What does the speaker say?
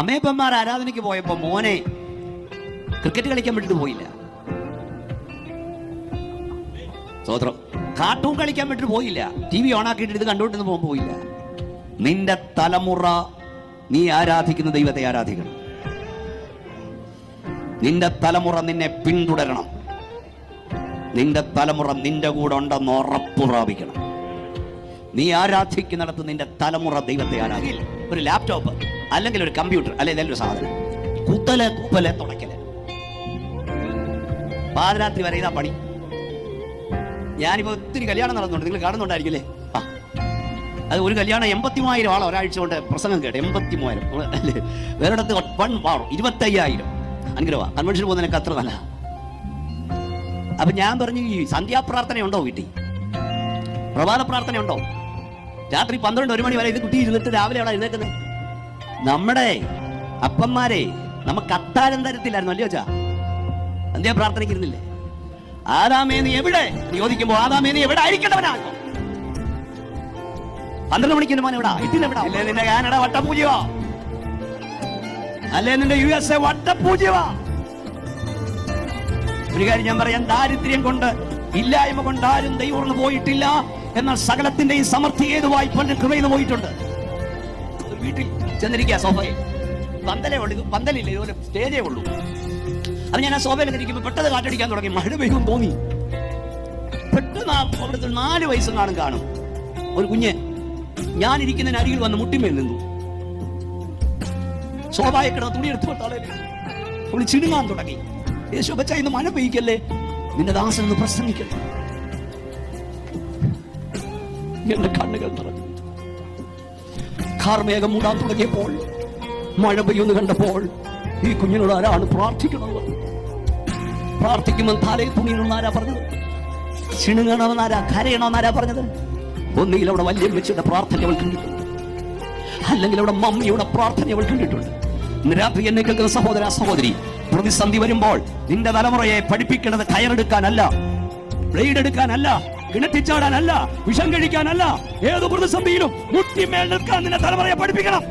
അമ്മയപ്പന്മാർ ആരാധനയ്ക്ക് പോയപ്പോ മോനെ ക്രിക്കറ്റ് കളിക്കാൻ വിട്ടിട്ട് പോയില്ല. സ്വോത്രം കാർട്ടൂൺ കളിക്കാൻ വിട്ടിട്ട് പോയില്ല. ടി വി ഓണാക്കിയിട്ട് ഇത് കണ്ടുകൊണ്ടിരുന്ന് പോകാൻ പോയില്ല. നിന്റെ തലമുറ നീ ആരാധിക്കുന്ന ദൈവത്തെ ആരാധിക്കണം. നിന്റെ തലമുറ നിന്നെ പിന്തുടരണം. നിന്റെ തലമുറ നിന്റെ കൂടെ ഉണ്ടെന്ന് ഉറപ്പുറാപിക്കണം നീ ആരാധിക്കുന്നിടത്ത് നിന്റെ തലമുറ ദൈവത്തെ ആരാധിക്കില്ല ഒരു ലാപ്ടോപ്പ് അല്ലെങ്കിൽ ഒരു കമ്പ്യൂട്ടർ അല്ലെങ്കിൽ ഏതെങ്കിലും ഒരു സാധനം. കുത്തൽ കുപ്പൽ തുടക്കൽ പാതിരാത്രി വരെ ഇതാ പണി. ഞാനിപ്പോ ഒത്തിരി കല്യാണം നടന്നുണ്ട് നിങ്ങൾ കാണുന്നുണ്ടായിരിക്കില്ലേ ആ. അത് ഒരു കല്യാണം എൺപത്തി മൂവായിരം ആളോ ഒരാഴ്ച കൊണ്ട് പ്രസംഗം കേട്ടോ എൺപത്തി മൂവായിരം അല്ലേ? വേറിടത്ത് വൺ വാർ ഇരുപത്തയ്യായിരം. അനുഗ്രഹ കൺവെൻഷൻ പോകുന്നതിനൊക്കെ അത്ര നല്ല അപ്പൊ ഞാൻ പറഞ്ഞു ഈ സന്ധ്യാപ്രാർത്ഥനയുണ്ടോ വീട്ടിൽ? പ്രഭാത പ്രാർത്ഥന ഉണ്ടോ രാത്രി പന്ത്രണ്ട് ഒരു മണി വരെ ഇത് കുട്ടി ഇരുന്നിട്ട് രാവിലെ അവിടെ എഴുന്നേക്കുന്നത് നമ്മുടെ അപ്പന്മാരെ നമുക്ക് അത്താരം തരത്തില്ലായിരുന്നു അല്ലയോ ചാ എന്തേ പ്രാർത്ഥനയ്ക്കിരുന്നില്ലേ? ആദാമേ നീ എവിടെ? ചോദിക്കുമ്പോ ആദാമേ നീ എവിടെ ആയിരിക്കേണ്ടവനാ പന്ത്രണ്ട് മണിക്ക് മോൻ എവിടാ? ഇതിലെവിടാ അല്ലേ നിന്റെ കാനഡ വട്ടപൂജ്യവാ അല്ലേ നിന്റെ യു എസ് എ വട്ടപൂജ്യവാ ഒരു കാര്യം ഞാൻ പറയാം ദാരിദ്ര്യം കൊണ്ട് ഇല്ലായ്മ കൊണ്ട് ആരും ദൈവം പോയിട്ടില്ല. എന്നാൽ സകലത്തിന്റെയും സമൃദ്ധി ഏതുവായി പണ്ട് കൃപയിൽ പോയിട്ടുണ്ട്. വീട്ടിൽ ചെന്നിരിക്കുക സോഫയിൽ. പന്തലേ ഉള്ളൂ പന്തലില്ല ഇതുപോലെ സ്റ്റേജേ ഉള്ളൂ. അത് ഞാൻ ആ സോഫയിൽ ഇരിക്കുമ്പോൾ പെട്ടെന്ന് കാറ്റടിക്കാൻ തുടങ്ങി. മഴ പെയ്യും തോന്നി. പെട്ടെന്ന് അവിടുത്തെ നാല് വയസ്സും കാണും. കാണും ഒരു കുഞ്ഞ് ഞാൻ ഇരിക്കുന്നതിന് അരികിൽ വന്ന് മുട്ടിമേൽ നിന്നു. കിടന്ന തുണി എടുത്തു കൊടുത്താളെ അവൾ ചിടുങ്ങാൻ തുടങ്ങി. യേശു ബച്ച ഇന്ന് മഴ പെയ്യിക്കല്ലേ? നിന്റെ ദാസൻ ഒന്ന് പ്രസംഗിക്കട്ടെ. എന്റെ കണ്ണുകൾ നിറഞ്ഞു. കാർമേഘം മൂടാൻ തുടങ്ങിയപ്പോൾ മഴ പെയ്യുന്നു കണ്ടപ്പോൾ ഈ കുഞ്ഞിനോട് ആരാണ് പ്രാർത്ഥിക്കുന്നത്? പ്രാർത്ഥിക്കുമ്പോൾ തലയിൽ തുണിയണമെന്ന് ആരാ പറഞ്ഞത്? ചിണുങ്ങണമെന്ന് കരയണമെന്നാരാ പറഞ്ഞത്? ഒന്നുകിൽ അവിടെ വലിയ വെച്ചിട്ട് പ്രാർത്ഥന അവൾ കണ്ടിട്ടുണ്ട്. അല്ലെങ്കിൽ അവിടെ മമ്മിയുടെ പ്രാർത്ഥന അവൾ കണ്ടിട്ടുണ്ട്. രാത്രി എന്നെ കേൾക്കുന്ന സഹോദര സഹോദരി പ്രതിസന്ധി വരുമ്പോൾ നിന്റെ തലമുറയെ പഠിപ്പിക്കേണ്ടത് കയറെടുക്കാനല്ല ബ്ലേഡ് എടുക്കാനല്ല കിണറ്റിച്ചാടാനല്ല വിഷം കഴിക്കാനല്ല ഏത് പ്രതിസന്ധിയിലും മുട്ടിമേൽ നിൽക്കാൻ നിന്നെ തലമുറയെ പഠിപ്പിക്കണം.